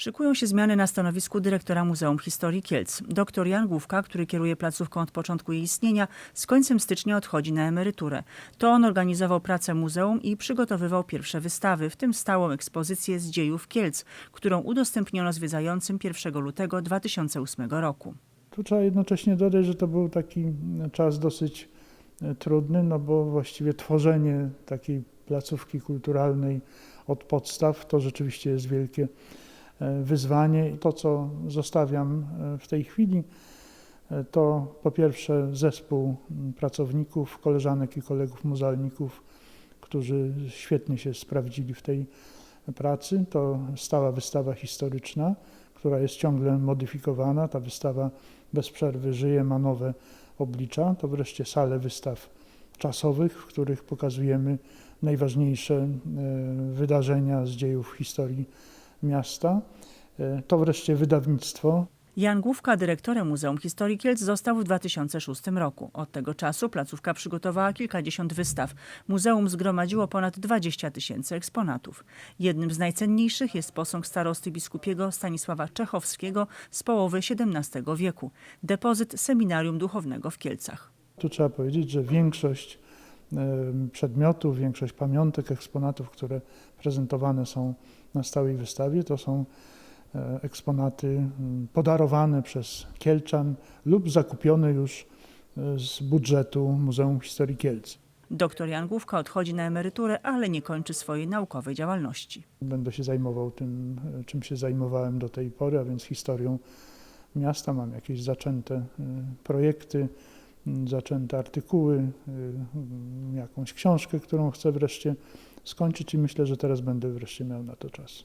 Szykują się zmiany na stanowisku dyrektora Muzeum Historii Kielc. Dr Jan Główka, który kieruje placówką od początku jej istnienia, z końcem stycznia odchodzi na emeryturę. To on organizował pracę muzeum i przygotowywał pierwsze wystawy, w tym stałą ekspozycję z dziejów Kielc, którą udostępniono zwiedzającym 1 lutego 2008 roku. Tu trzeba jednocześnie dodać, że to był taki czas dosyć e, trudny, no bo właściwie tworzenie takiej placówki kulturalnej od podstaw to rzeczywiście jest wielkie wyzwanie. I To, co zostawiam e, w tej chwili, e, to po pierwsze zespół pracowników, koleżanek i kolegów muzealników, którzy świetnie się sprawdzili w tej pracy. To stała wystawa historyczna, która jest ciągle modyfikowana. Ta wystawa bez przerwy żyje, ma nowe oblicza. To wreszcie sale wystaw czasowych, w których pokazujemy najważniejsze e, wydarzenia z dziejów historii miasta. E, To wreszcie wydawnictwo. Jan Główka dyrektorem Muzeum Historii Kielc został w 2006 roku. Od tego czasu placówka przygotowała kilkadziesiąt wystaw. Muzeum zgromadziło ponad 20 tysięcy eksponatów. Jednym z najcenniejszych jest posąg starosty biskupiego Stanisława Czechowskiego z połowy XVII wieku. Depozyt Seminarium Duchownego w Kielcach. Tu trzeba powiedzieć, że większość przedmiotów, większość pamiątek, eksponatów, które prezentowane są na stałej wystawie, to są e, eksponaty podarowane przez Kielczan lub zakupione już e, z budżetu Muzeum Historii Kielc. Doktor Jan Główka odchodzi na emeryturę, ale nie kończy swojej naukowej działalności. Będę się zajmował tym, e, czym się zajmowałem do tej pory, a więc historią miasta. Mam jakieś zaczęte projekty, zaczęte artykuły, m, jakąś książkę, którą chcę wreszcie skończyć i myślę, że teraz będę wreszcie miał na to czas.